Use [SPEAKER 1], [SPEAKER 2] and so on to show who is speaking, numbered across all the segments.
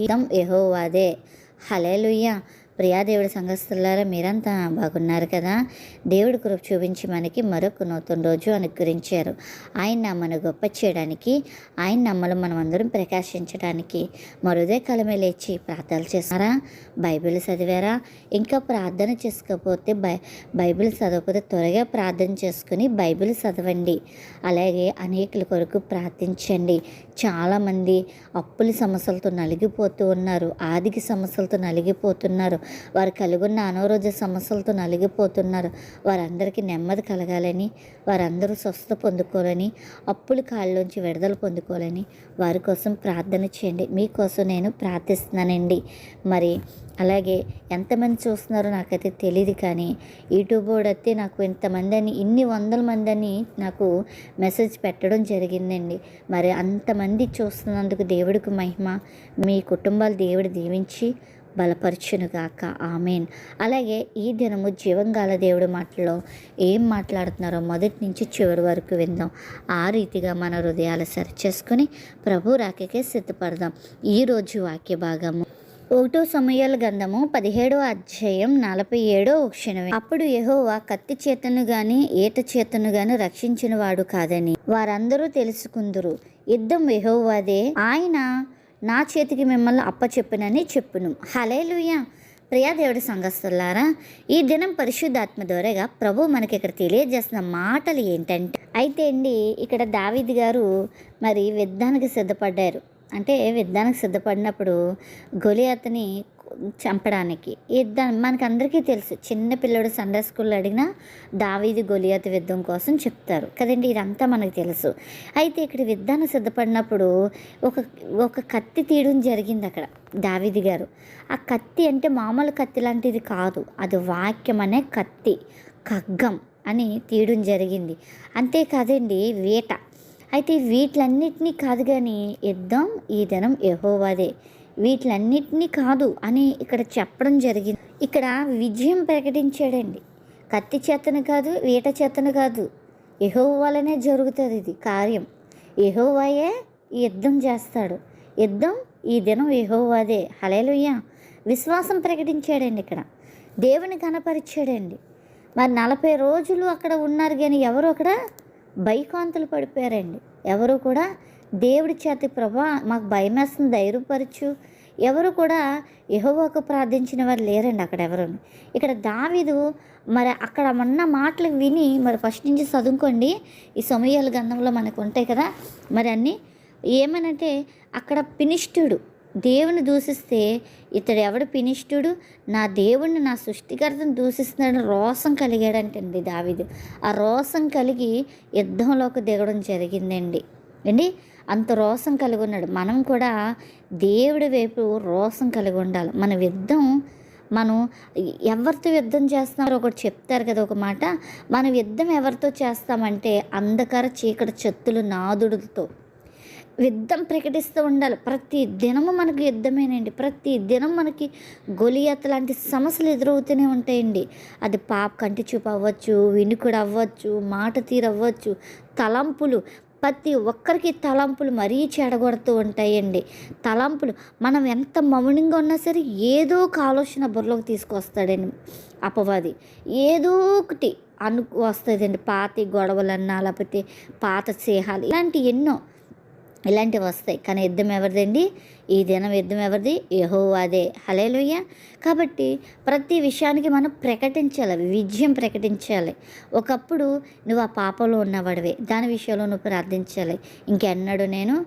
[SPEAKER 1] ఇదం ఎహోవాదే హలేలుయ్య ప్రియాదేవుడి సంఘస్థులారా మీరంతా బాగున్నారు కదా? దేవుడి కృప చూపించి మనకి మరొక నూతన రోజు అనుగ్రహించారు. ఆయన నమ్మను గొప్ప చేయడానికి ఆయన నమ్మలు మనం అందరం ప్రకాశించడానికి మరుదే కలమే లేచి ప్రార్థనలు చేస్తారా బైబిల్ చదివారా? ఇంకా ప్రార్థన చేసుకోకపోతే బై బైబిల్ చదవకపోతే త్వరగా ప్రార్థన చేసుకుని బైబిల్ చదవండి. అలాగే అనేకుల కొరకు ప్రార్థించండి. చాలామంది అప్పుల సమస్యలతో నలిగిపోతూ ఉన్నారు ఆర్థిక సమస్యలతో నలిగిపోతున్నారు వారు కలుగున్న అనారోగ్య సమస్యలతో నలిగిపోతున్నారు. వారందరికీ నెమ్మది కలగాలని వారందరూ స్వస్థ పొందుకోవాలని అప్పుల కాళ్ళలోంచి విడుదల పొందుకోవాలని వారి కోసం ప్రార్థన చేయండి. మీకోసం నేను ప్రార్థిస్తున్నానండి. మరి అలాగే ఎంతమంది చూస్తున్నారో నాకైతే తెలియదు కానీ యూట్యూబ్ అయితే నాకు ఇంతమంది అని ఇన్ని వందల మంది అని నాకు మెసేజ్ పెట్టడం జరిగిందండి. మరి అంతమంది చూస్తున్నందుకు దేవుడికి మహిమ. మీ కుటుంబాలు దేవుడు దీవించి బలపరచునుగాక. ఆమెన్. అలాగే ఈ దినము జీవంగాల దేవుడి మాటలో ఏం మాట్లాడుతున్నారో మొదటి నుంచి చివరి వరకు విందాం. ఆ రీతిగా మన హృదయాలు సరిచేసుకుని ప్రభు రాకకే సిద్ధపడదాం. ఈరోజు వాక్య భాగము. ఒకటో సమయాల గంధము పదిహేడో అధ్యాయం నలభై ఏడో క్షణమే. అప్పుడు యహోవా కత్తి చేతను గాని ఏట చేతను గాని రక్షించిన వాడు కాదని వారందరూ తెలుసుకుందురు. యుద్ధం యహోవాదే. ఆయన నా చేతికి మిమ్మల్ని అప్పచెప్పునని చెప్పును. హలేలుయ ప్రియా దేవుడి సంఘస్థులారా ఈ దినం పరిశుద్ధాత్మ ద్వారాగా ప్రభు మనకి ఇక్కడ తెలియజేస్తున్న మాటలు ఏంటంటే అయితే అండి ఇక్కడ దావిద్ గారు మరి యుద్ధానికి సిద్ధపడ్డారు. అంటే యుద్ధానికి సిద్ధపడినప్పుడు గొలియాతని చంపడానికి. యుద్ధం మనకు అందరికీ తెలుసు. చిన్న పిల్లడు సండే స్కూల్లో అడిగినా దావీది గొలియత యుద్ధం కోసం చెప్తారు. కదండి? ఇదంతా మనకు తెలుసు. అయితే ఇక్కడ యుద్ధానికి సిద్ధపడినప్పుడు ఒక ఒక కత్తి తీయడం జరిగింది అక్కడ దావీది గారు. ఆ కత్తి అంటే మామూలు కత్తి లాంటిది కాదు. అది వాక్యం అనే కత్తి. ఖగ్గం అని తీయడం జరిగింది. అంతేకాదండి వేట. అయితే వీటిలన్నిటినీ కాదు కానీ యుద్ధం ఈ దినం యహోవాదే. వీటిలన్నిటినీ కాదు అని ఇక్కడ చెప్పడం జరిగింది. ఇక్కడ విజయం ప్రకటించాడండి. కత్తి చేతను కాదు వీట చేతను కాదు. ఎహో వల్లనే జరుగుతుంది ఇది కార్యం. ఎహోవాయే యుద్ధం చేస్తాడు. యుద్ధం ఈ దినం యహోవాదే. హలేలుయ్య విశ్వాసం ప్రకటించాడండి ఇక్కడ. దేవుని కనపరిచాడండి మరి నలభై రోజులు అక్కడ ఉన్నారు కానీ ఎవరు అక్కడ? భయకాంతులు పడిపోయారండి. ఎవరు కూడా దేవుడి చేతి ప్రభా మాకు భయం వేస్తుంది ధైర్యపరచు. ఎవరు కూడా యెహోవాకు ప్రార్థించిన వారు లేరండి అక్కడ ఎవరు. ఇక్కడ దావీదు మరి అక్కడ ఉన్న మాటలు విని మరి ఫస్ట్ నుంచి చదువుకోండి. ఈ సమయాల గంధంలో మనకు ఉంటాయి కదా. మరి అన్నీ ఏమనంటే అక్కడ పినిష్టుడు దేవుని దూషిస్తే ఇతడు ఎవడు పినిష్టుడు? నా దేవుణ్ణి నా సృష్టికర్తను దూషిస్తున్నాడని రోసం కలిగాడంటండి దావిదు. ఆ రోసం కలిగి యుద్ధంలోకి దిగడం జరిగిందండి. అండి అంత రోసం కలిగి ఉన్నాడు. మనం కూడా దేవుడి వైపు రోసం కలిగి ఉండాలి. మన యుద్ధం మనం ఎవరితో యుద్ధం చేస్తున్నారో ఒకటి చెప్తారు కదా ఒక మాట. మనం యుద్ధం ఎవరితో చేస్తామంటే అంధకార చీకటి చెత్తులు నాదుడుతో. యుద్ధం ప్రకటిస్తూ ఉండాలి. ప్రతి దినము మనకు యుద్ధమేనండి. ప్రతి దినం మనకి గొలియత్ లాంటి సమస్యలు ఎదురవుతూనే ఉంటాయండి. అది పాప కంటి చూపు అవ్వచ్చు వినుకుడు అవ్వచ్చు మాట తీరవ్వచ్చు తలంపులు. ప్రతి ఒక్కరికి తలంపులు మరీ చెడగొడుతూ ఉంటాయండి. తలంపులు మనం ఎంత మౌనంగా ఉన్నా సరే ఏదో ఒక ఆలోచన బుర్రలోకి తీసుకొస్తాడండి. అపవాది. ఏదో ఒకటి అను వస్తుందండి. పాతి గొడవలన్నా లేకపోతే పాత స్నేహాలు ఇలాంటి ఎన్నో ఇలాంటివి వస్తాయి. కానీ యుద్ధం ఎవరిదండి? ఈ దినం యుద్ధం ఎవరిది? యహోవాదే. హలేలుయ్య కాబట్టి ప్రతి విషయానికి మనం ప్రకటించాలి. విజయం ప్రకటించాలి. ఒకప్పుడు నువ్వు ఆ పాపంలో ఉన్నవాడివే. దాని విషయంలో నువ్వు ప్రార్థించాలి. ఇంకెన్నడూ నేను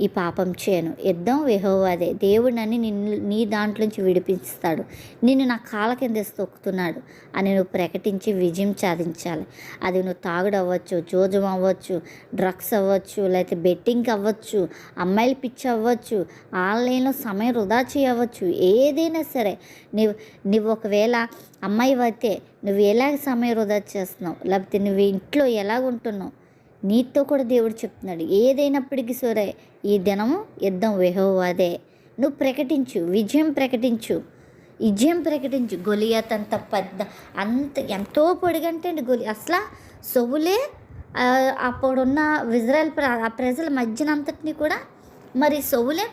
[SPEAKER 1] ఈ పాపం చేయను. యుద్ధం విహోవాదే దేవుడు నన్ను నిన్ను నీ దాంట్లోంచి విడిపిస్తాడు. నిన్ను నా కాళ్ళ కింద తొక్కుతున్నాడు అని నువ్వు ప్రకటించి విజయం సాధించాలి. అది నువ్వు తాగుడు అవ్వచ్చు జోజం అవ్వచ్చు డ్రగ్స్ అవ్వచ్చు లేకపోతే బెట్టింగ్ అవ్వచ్చు అమ్మాయిల పిచ్చి అవ్వచ్చు ఆన్లైన్లో సమయం వృధా చేయవచ్చు ఏదైనా సరే. నువ్వు నువ్వు ఒకవేళ అమ్మాయి అయితే నువ్వు ఎలాగ సమయం వృధా చేస్తున్నావు? లేకపోతే నువ్వు ఇంట్లో ఎలాగ ఉంటున్నావు నీతో కూడా దేవుడు చెప్తున్నాడు ఏదైనప్పటికీ సరే ఈ దినము యుద్ధం వెహోవాదే నువ్వు ప్రకటించు విజయం ప్రకటించు విజయం ప్రకటించు. గొలియాత్ అంత పెద్ద అంత ఎంతో పొడిగంటే అండి గొలి అసలు సొవులే అప్పుడున్న ఇజ్రాయెల్ ప్ర ఆ ప్రజల మధ్యన అంతటిని కూడా మరి సొవులే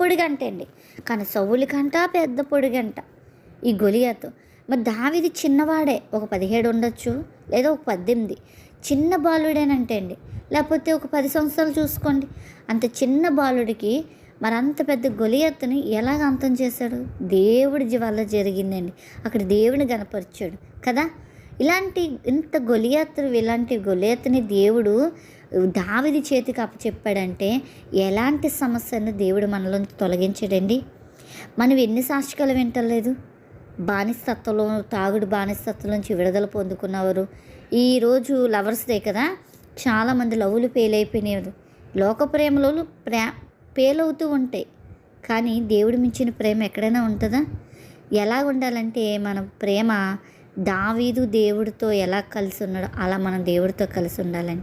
[SPEAKER 1] పొడిగంట అండి. కానీ సొవులి కంట పెద్ద పొడిగంట ఈ గొలియాతు. మరి దావిది చిన్నవాడే ఒక పదిహేడు ఉండొచ్చు లేదా ఒక పద్దెనిమిది. చిన్న బాలుడేనంటే అండి. లేకపోతే ఒక పది సంవత్సరాలు చూసుకోండి. అంత చిన్న బాలుడికి మరి అంత పెద్ద గొలియత్తుని ఎలాగ అంతం చేశాడు? దేవుడి వల్ల జరిగిందండి. అక్కడ దేవుని గనపరిచాడు కదా? ఇలాంటి ఇంత గొలియాత్రు ఇలాంటి గొలియత్తుని దేవుడు దావిది చేతికి అప్పచెప్పాడంటే ఎలాంటి సమస్యను దేవుడు మనలో తొలగించాడండి? మనం ఎన్ని సాక్షికాలు వింటలేదు? బానిసత్వంలో తాగుడు బానిసత్వం నుంచి విడుదల పొందుకున్నవారు. ఈరోజు లవర్స్ డే కదా? చాలామంది లవ్లు పేలైపోయినారు. లోక ప్రేమలో ప్రే పేలవుతూ ఉంటాయి కానీ దేవుడు మించిన ప్రేమ ఎక్కడైనా ఉంటుందా? ఎలా ఉండాలంటే మన ప్రేమ దావీదు దేవుడితో ఎలా కలిసి ఉన్నాడో అలా మనం దేవుడితో కలిసి ఉండాలని.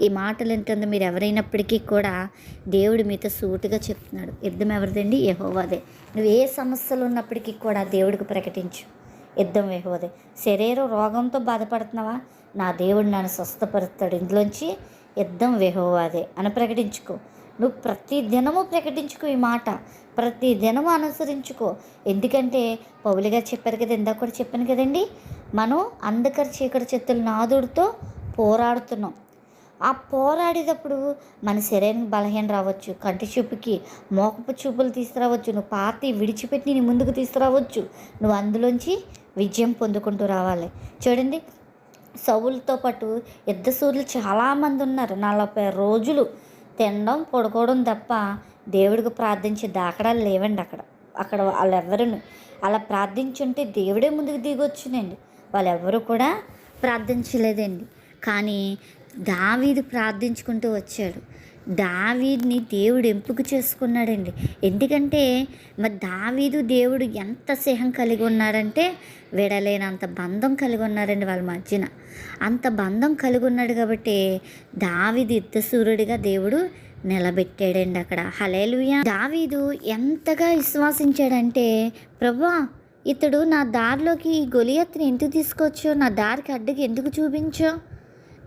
[SPEAKER 1] ఈ మాటలు ఏంటంటే మీరు ఎవరైనప్పటికీ కూడా దేవుడు మీతో సూటుగా చెప్తున్నాడు. యుద్ధం ఎవరిదండి? యహోవాదే. నువ్వు ఏ సమస్యలు ఉన్నప్పటికీ కూడా దేవుడికి ప్రకటించు. యుద్ధం యెహోవాదే. శరీర రోగంతో బాధపడుతున్నావా? నా దేవుడు నన్ను స్వస్థపరుస్తాడు. ఇందులోంచి యుద్ధం వెహోవాదే అని ప్రకటించుకో. నువ్వు ప్రతి దినము ప్రకటించుకో ఈ మాట. ప్రతి దినము అనుసరించుకో. ఎందుకంటే పౌలు గారు చెప్పారు కదా ఇందాక కూడా చెప్పాను కదండి మనం అంధకర చీకటి చెత్తుల నాదుడితో పోరాడుతున్నాం. ఆ పోరాడేటప్పుడు మన శరీరానికి బలహీన రావచ్చు కంటి చూపుకి మోకపు చూపులు తీసుకురావచ్చు నువ్వు పాతి విడిచిపెట్టి నీ ముందుకు తీసుకురావచ్చు. నువ్వు అందులోంచి విజయం పొందుకుంటూ రావాలి. చూడండి సౌలతో పాటు యుద్ధ సూర్యులు చాలామంది ఉన్నారు. నలభై రోజులు తినడం పడుకోవడం తప్ప దేవుడికి ప్రార్థించే దాఖడాలు లేవండి అక్కడ. అక్కడ వాళ్ళెవరును అలా ప్రార్థించుంటే దేవుడే ముందుకు దిగొచ్చునండి. వాళ్ళెవరు కూడా ప్రార్థించలేదండి. కానీ దావీదు ప్రార్థించుకుంటూ వచ్చాడు. దావీద్ని దేవుడు ఎంపిక చేసుకున్నాడండి. ఎందుకంటే మరి దావీదు దేవుడు ఎంత స్నేహం కలిగి ఉన్నారంటే విడలేనంత బంధం కలిగి ఉన్నారండి వాళ్ళ మధ్యన. అంత బంధం కలిగి ఉన్నాడు కాబట్టి దావీదు యుద్ధసూర్యుడిగా దేవుడు నిలబెట్టాడండి అక్కడ. హలేలుయ దావీదు ఎంతగా విశ్వాసించాడంటే ప్రభా ఇతడు నా దారిలోకి ఈ గొలియత్ని ఎందుకు తీసుకొచ్చో నా దారికి అడ్డుకి ఎందుకు చూపించో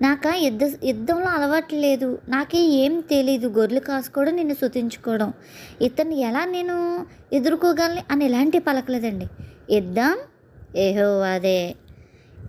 [SPEAKER 1] నాకు యుద్ధ యుద్ధంలో అలవాటు లేదు నాకే ఏం తెలీదు. గొర్రెలు కాసుకోవడం నిన్ను శుతించుకోవడం. ఇతన్ని ఎలా నేను ఎదుర్కోగలని అని ఎలాంటి పలకలేదండి. యుద్ధం? ఏహో అదే.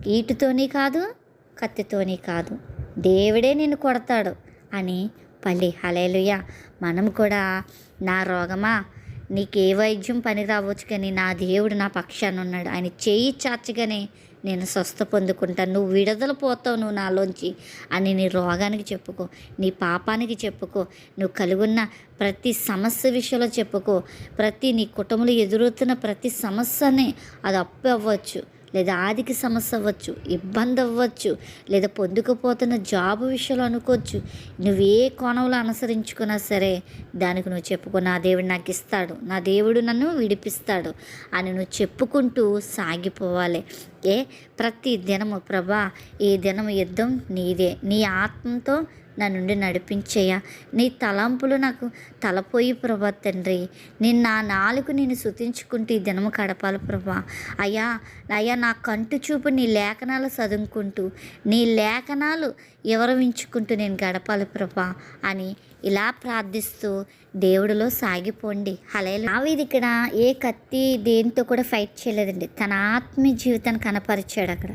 [SPEAKER 1] ఈటుతోని కాదు కత్తితోని కాదు. దేవుడే నిన్ను కొడతాడు అని పల్లి. హలేలుయ మనం కూడా నా రోగమా? నీకు ఏ వైద్యం పని రావచ్చు కానీ నా దేవుడు నా పక్షాన్ని ఉన్నాడు. ఆయన చేయి చాచగానే నేను స్వస్థ పొందుకుంటాను. నువ్వు విడుదల పోతావు నువ్వు నాలోంచి అని నీ రోగానికి చెప్పుకో నీ పాపానికి చెప్పుకో నువ్వు కలుగున్న ప్రతి సమస్య విషయంలో చెప్పుకో. ప్రతి నీ కుటుంబంలో ఎదురవుతున్న ప్రతి సమస్యని అది అప్పు అవ్వచ్చు లేదా ఆర్థిక సమస్య అవ్వచ్చు ఇబ్బంది అవ్వచ్చు లేదా పొందుకుపోతున్న జాబ్ విషయంలో అనుకోవచ్చు నువ్వు ఏ కోణంలో అనుసరించుకున్నా సరే దానికి నువ్వు చెప్పుకో నా దేవుడు నాకు ఇస్తాడు నా దేవుడు నన్ను విడిపిస్తాడు అని నువ్వు చెప్పుకుంటూ సాగిపోవాలి. ఏ? ప్రతి దినము ప్రభా ఈ దినం యుద్ధం నీదే నీ ఆత్మతో నా నుండి నడిపించేయ. నీ తలంపులు నాకు తలపోయి ప్రభా తండ్రి. నేను నా నాలుగు నేను శుతించుకుంటూ ఈ దినము గడపాలి ప్రభా. అయ్యా అయ్యా నా కంటి చూపు నీ లేఖనాలు చదువుకుంటూ నీ లేఖనాలు వివరించుకుంటూ నేను గడపాలి ప్రభా అని ఇలా ప్రార్థిస్తూ దేవుడిలో సాగిపోండి. హలే ఆవిది ఇక్కడ ఏ కత్తి దేనితో కూడా ఫైట్ చేయలేదండి. తన ఆత్మీయ జీవితాన్ని కనపరిచాడు అక్కడ.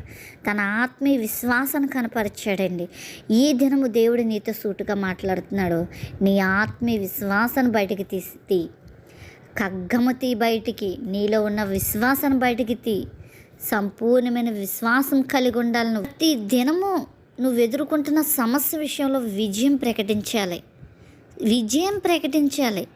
[SPEAKER 1] తన ఆత్మీయ విశ్వాసాన్ని కనపరిచాడండి. ఈ దినము దేవుడు నీతో సూటుగా మాట్లాడుతున్నాడు. నీ ఆత్మీయ విశ్వాసాన్ని బయటికి తీసి తీ. కగ్గము తీ బయటికి. నీలో ఉన్న విశ్వాసాన్ని బయటికి తీ. సంపూర్ణమైన విశ్వాసం కలిగి ఉండాలి ప్రతి దినము నువ్వు ఎదుర్కొంటున్న సమస్య విషయంలో విజయం ప్రకటించాలి. విజయం ప్రకటించాలి.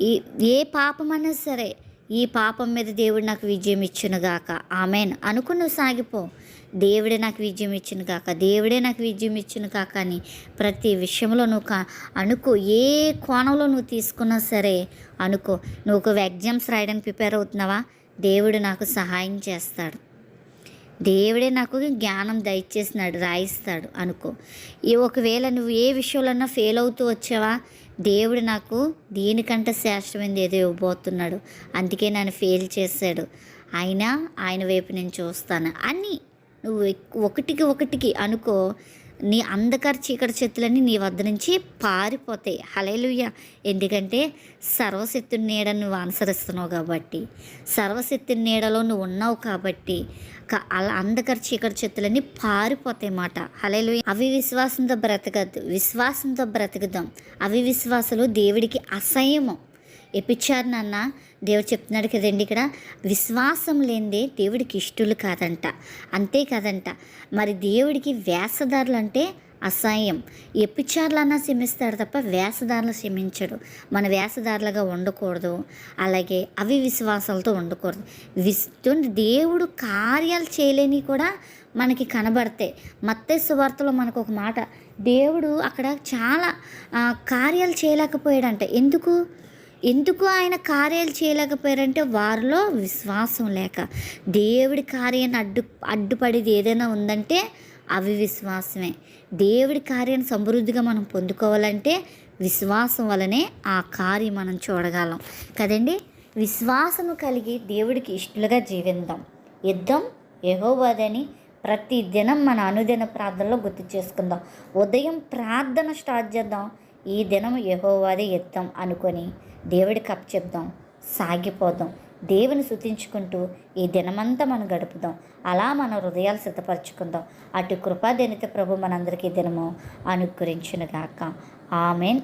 [SPEAKER 1] ఈ ఏ పాపమైనా సరే ఈ పాపం మీద దేవుడు నాకు విజయం ఇచ్చునుగాక ఆమెన్. అనుకుని నువ్వు సాగిపో. దేవుడే నాకు విజయం ఇచ్చిన కాక దేవుడే నాకు విజయం ఇచ్చిన కాక అని ప్రతి విషయంలో నువ్వు కా అనుకో. ఏ కోణంలో నువ్వు తీసుకున్నా సరే అనుకో. నువ్వు ఒక ఎగ్జామ్స్ రాయడానికి ప్రిపేర్ అవుతున్నావా? దేవుడు నాకు సహాయం చేస్తాడు. దేవుడే నాకు జ్ఞానం దయచేసినాడు రాయిస్తాడు అనుకో. ఈ ఒకవేళ నువ్వు ఏ విషయంలోన్నా ఫెయిల్ అవుతూ వచ్చావా? దేవుడు నాకు దీనికంటే శ్రేష్టమైనది ఏదో ఇవ్వబోతున్నాడు. అందుకే నన్ను ఫెయిల్ చేశాడు. అయినా ఆయన వైపు నేను చూస్తాను. అని నువ్వు ఒకటికి ఒకటికి అనుకో నీ అంధకార చీకటి చెత్తులన్నీ నీ వద్ద నుంచి పారిపోతాయి. హలేలుయ్య ఎందుకంటే సర్వశక్తి నీడను నువ్వు అనుసరిస్తున్నావు కాబట్టి సర్వశక్తి నీడలో నువ్వు ఉన్నావు కాబట్టి క- అలా అంధకార చీకటి చెత్తులన్నీ పారిపోతాయి మాట. హలేలుయ్య అవి విశ్వాసంతో బ్రతకద్దు. విశ్వాసంతో బ్రతకదాం. అవి విశ్వాసాలు దేవుడికి అసహ్యము. ఎప్పించారు నాన్న. దేవుడు చెప్తున్నాడు కదండి ఇక్కడ విశ్వాసం లేనిదే దేవుడికి ఇష్టలు కాదంట. అంతే కాదంట. మరి దేవుడికి వేసదారులు అంటే అసహ్యం. ఎప్పిచారులన్నా క్షమిస్తాడు తప్ప వేసదారులు క్షమించడు. మన వేసదారులుగా ఉండకూడదు. అలాగే అవి విశ్వాసాలతో ఉండకూడదు. విస్ దేవుడు కార్యాలు చేయలేని కూడా మనకి కనబడతాయి. మత్తే సువార్తలో మనకు ఒక మాట దేవుడు అక్కడ చాలా కార్యాలు చేయలేకపోయాడంట. ఎందుకు? ఎందుకు ఆయన కార్యాలు చేయలేకపోయారంటే వారిలో విశ్వాసం లేక. దేవుడి కార్యాన్ని అడ్డు అడ్డుపడేది ఏదైనా ఉందంటే అవి విశ్వాసమే. దేవుడి కార్యాన్ని సమృద్ధిగా మనం పొందుకోవాలంటే విశ్వాసం వలనే ఆ కార్యం మనం చూడగలం. కదండి? విశ్వాసము కలిగి దేవుడికి ఇష్టలుగా జీవిద్దాం యుద్ధం యహోవాదని ప్రతి దినం మన అనుదిన ప్రార్థనలో గుర్తు చేసుకుందాం. ఉదయం ప్రార్థన స్టార్ట్ చేద్దాం. ఈ దినం యహోవాదే యుద్ధం అనుకొని దేవుడికి అప్పచెప్దాం సాగిపోదాం. దేవుని శుతించుకుంటూ ఈ దినమంతా మనం గడుపుదాం. అలా మన హృదయాలు సిద్ధపరచుకుందాం. అటు కృపాదనిత ప్రభు మనందరికీ దినము అనుగ్రహించునుగాక. ఆమెన్.